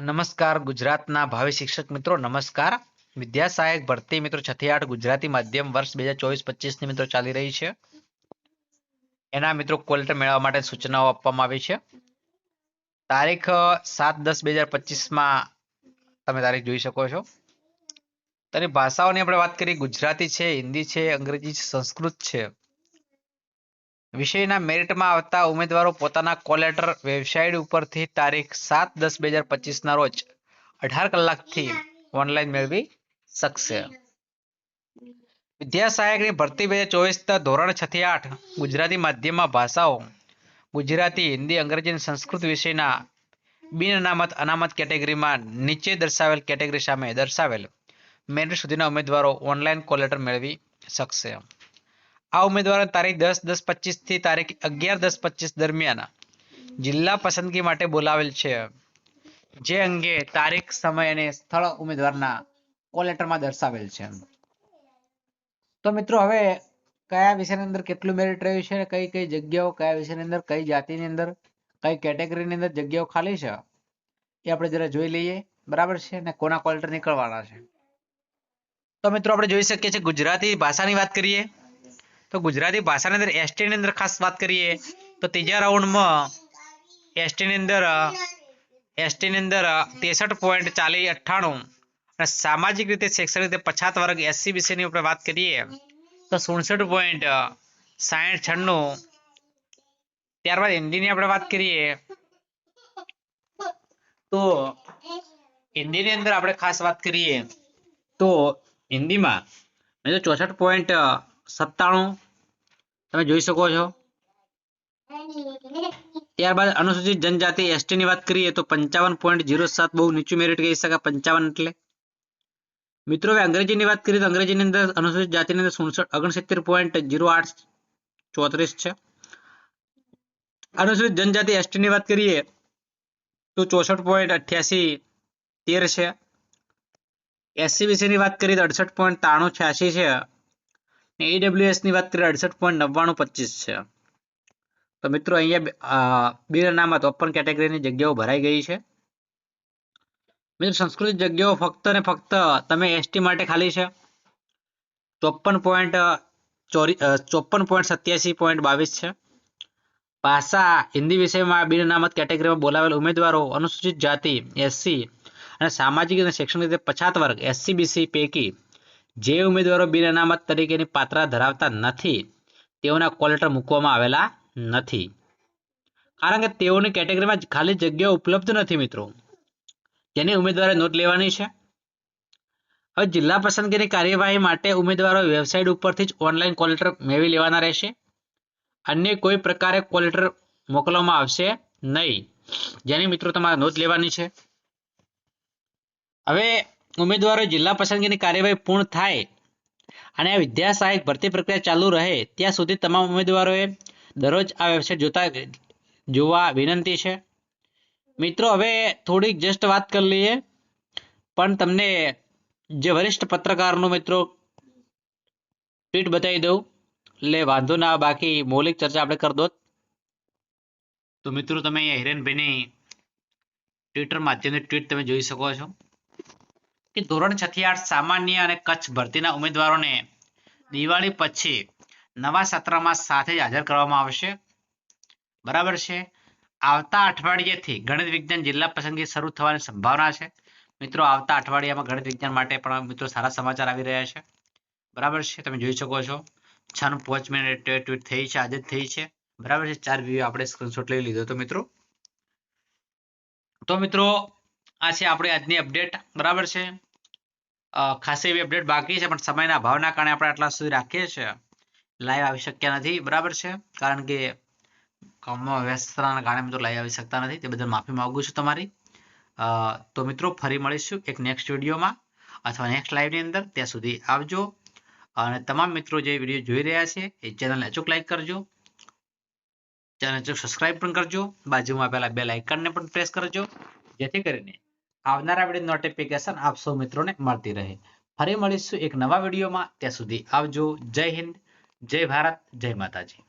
નમસ્કાર ગુજરાતના ભાવિ શિક્ષક મિત્રો, નમસ્કાર. વિદ્યા સહાયક ભરતી મિત્રો છથી આઠ ગુજરાતી માધ્યમ વર્ષ બે હજાર ચોવીસ પચીસની મિત્રો ચાલી રહી છે. એના મિત્રો કોલેટર મેળવવા માટે સૂચનાઓ આપવામાં આવી છે. તારીખ સાત દસ બે હજાર પચીસમાં તમે તારીખ જોઈ શકો છો. તેની ભાષાઓની આપણે વાત કરીએ. ગુજરાતી છે, હિન્દી છે, અંગ્રેજી છે, સંસ્કૃત છે. વિષયના મેરિટમાં આવતા ઉમેદવારો પોતાના કોલેટર વેબસાઇટ ઉપરથી તારીખ સાત દસ બે હજાર પચીસના રોજ અઢાર કલાકથી ઓનલાઈન મેળવી શકશે. વિદ્યા સહાયકની ભરતી બે હજાર ચોવીસ ધોરણ છ થી આઠ ગુજરાતી માધ્યમમાં ભાષાઓ, ગુજરાતી, હિન્દી, અંગ્રેજી અને સંસ્કૃત વિષયના બિન અનામત અનામત કેટેગરીમાં નીચે દર્શાવેલ કેટેગરી સામે દર્શાવેલ મેરિટ સુધીના ઉમેદવારો ઓનલાઈન કોલેટર મેળવી શકશે. આ ઉમેદવારો તારીખ દસ દસ પચીસથી તારીખ અગિયાર, દસ પચીસ દરમિયાન જિલ્લા પસંદગી માટે બોલાવેલ છે. જે અંગે તારીખ, સમય અને સ્થળ ઉમેદવારના કોલેટરમાં દર્શાવેલ છે. તો મિત્રો, હવે કયા વિષયની અંદર કેટલું મેરિટ રહ્યું છે કઈ કઈ જગ્યાઓ, કયા વિષયની અંદર, કઈ જાતિની અંદર, કઈ કેટેગરીની અંદર જગ્યાઓ ખાલી છે? એ આપણે જરા જોઈ લઈએ. બરાબર છે? અને કોના કોલેટર નીકળવાના છે? તો મિત્રો, આપણે જોઈ શકીએ છીએ ગુજરાતી ભાષાની વાત કરીએ. તો ગુજરાતી ભાષાની અંદર એસટીની અંદર ખાસ વાત કરીએ, તો ત્રીજા રાઉન્ડમાં એસટી ની અંદર એસટી ની અંદર ત્રેસઠ પોઈન્ટ ચાલીસ અઠ્ઠાણું અને સામાજિક રીતે, શૈક્ષણિક રીતે પછાત વર્ગ એસસી બીસી ની આપણે વાત કરીએ, તો સુડસઠ પોઈન્ટ સાહીઠ છન્નું. ત્યારબાદ હિન્દીની આપણે વાત કરીએ, તો હિન્દીની અંદર આપણે ખાસ વાત કરીએ, તો હિન્દીમાં ચોસઠ પોઈન્ટ સત્તાણું. તમે જોઈ શકો છો. ત્યારબાદ અનુસૂચિત જનજાતિ એસટી ની વાત કરીએ તો પંચાવન પોઈન્ટ જીરો સાત બહુ નીચું મેરિટ કહી શકાય, પંચાવન એટલે. મિત્રો અંગ્રેજીની વાત કરીએ તો અંગ્રેજીની અંદર અનુસૂચિત જાતિની અંદર સુડસઠ, ઓગણસિત્તેર પોઈન્ટ જીરો આઠ ચોત્રીસ છે. અનુસૂચિત જનજાતિ એસટી ની વાત કરીએ તો ચોસઠ પોઈન્ટ અઠ્યાસી તેર છે. એસસી વિશેની વાત કરીએ તો અડસઠ પોઈન્ટ ત્રાણું છ્યાસી છે. ઈડબ્લ્યુએસની વાત કરીએ, અડસઠ પોઈન્ટ નવ્વાણું પચીસ છે. તો મિત્રો અહીંયા બિન અનામત ઓપન કેટેગરીની જગ્યાઓ ભરાઈ ગઈ છે. મિત્રો સંસ્કૃત જગ્યાઓ ફક્ત ને ફક્ત તમે એસટી માટે ખાલી છે. ચોપન પોઈન્ટ ચોપન પોઈન્ટ સત્યાસી પોઈન્ટ બાવીસ છે. ભાષા હિન્દી વિષયમાં બિન અનામત કેટેગરીમાં બોલાવેલ ઉમેદવારો, અનુસૂચિત જાતિ એસસી અને સામાજિક અને શૈક્ષણિક રીતે પછાત વર્ગ એસસીબીસી પૈકી જે ઉમેદવારો બિન અનામત તરીકેની પાત્રા ધરાવતા નથી, તેઓના કોલેટર મૂકવામાં આવેલા નથી. કારણ કે તેઓની કેટેગરીમાં ખાલી જગ્યાઓ ઉપલબ્ધ નથી મિત્રો. જેની ઉમેદવારે નોંધ લેવાની છે. હવે જિલ્લા પસંદગીની કાર્યવાહી માટે ઉમેદવારો વેબસાઇટ ઉપરથી જ ઓનલાઈન કોલેટર મેળવી લેવાના રહેશે. અન્ય કોઈ પ્રકારે કોલેટર મોકલવામાં આવશે નહીં. જેની મિત્રો તમારે નોંધ લેવાની છે. હવે ઉમેદવારો જિલ્લા પસંદગીની કાર્યવાહી પૂર્ણ થાય અને આ વિદ્યા સહાયક ભરતી પ્રક્રિયા ચાલુ રહે, ત્યાં સુધી તમામ ઉમેદવારોએ દરરોજ આ વેબસાઇટ જોતા જોવા વિનંતી છે. મિત્રો, હવે થોડીક જસ્ટ વાત કરી લઈએ. પણ તમને જે વરિષ્ઠ પત્રકારનું મિત્રો ટ્વીટ બતાવી દઉં. એટલે વાંધો ના બાકી મૌલિક ચર્ચા આપણે કરી દો તો મિત્રો, તમે હિરેનભાઈની ટ્વિટર માધ્યમથી ટ્વીટ તમે જોઈ શકો છો. કે ધોરણ છ થી આઠ સામાન્ય અને કચ્છ ભરતીના ઉમેદવારોને દિવાળી પછી નવા સત્રમાં સાથે જ હાજર કરવામાં આવશે. બરાબર છે? આવતા અઠવાડિયેથી ગણિત વિજ્ઞાન જિલ્લા પસંદગી શરૂ થવાની સંભાવના છે. મિત્રો, આવતા અઠવાડિયામાં ગણિત વિજ્ઞાન માટે પણ મિત્રો સારા સમાચાર આવી રહ્યા છે. બરાબર છે? તમે જોઈ શકો છો. છ નું પાંચ મિનિટ ટ્વીટ થઈ છે, આજે જ થઈ છે. બરાબર છે? ચાર વ્યૂ આપણે સ્ક્રીનશોટ લઈ લીધો તો મિત્રો. તો મિત્રો, આ છે આપણી આજની અપડેટ બરાબર છે? ખાસી એવી અપડેટ બાકી છે, પણ સમયના અભાવના કારણે આપણે આટલા સુધી રાખીએ છીએ. લાઈવ આવી શક્યા નથી, બરાબર છે? કારણ કે કામમાં વ્યસ્તતાના કારણે મિત્રો લાઈવ આવી શકતા નથી, તે બદલ માફી માંગુ છું તમારી. તો મિત્રો, ફરી મળીશું એક નેક્સ્ટ વિડીયોમાં અથવા નેક્સ્ટ લાઈવની અંદર. ત્યાં સુધી આવજો. અને તમામ મિત્રો જે વીડિયો જોઈ રહ્યા છે, એ ચેનલને અચૂક લાઈક કરજો. ચેનલ સબસ્ક્રાઇબ પણ કરજો. બાજુમાં પેલા બે આઇકનને પણ પ્રેસ કરજો. જેથી કરીને આવનારા વીડિયો નોટિફિકેશન આપ સૌ મિત્રોને મળતી રહે. ફરી મળીશું એક નવા વિડીયોમાં. ત્યાં સુધી આવજો. જય હિન્દ. જય ભારત. જય માતાજી.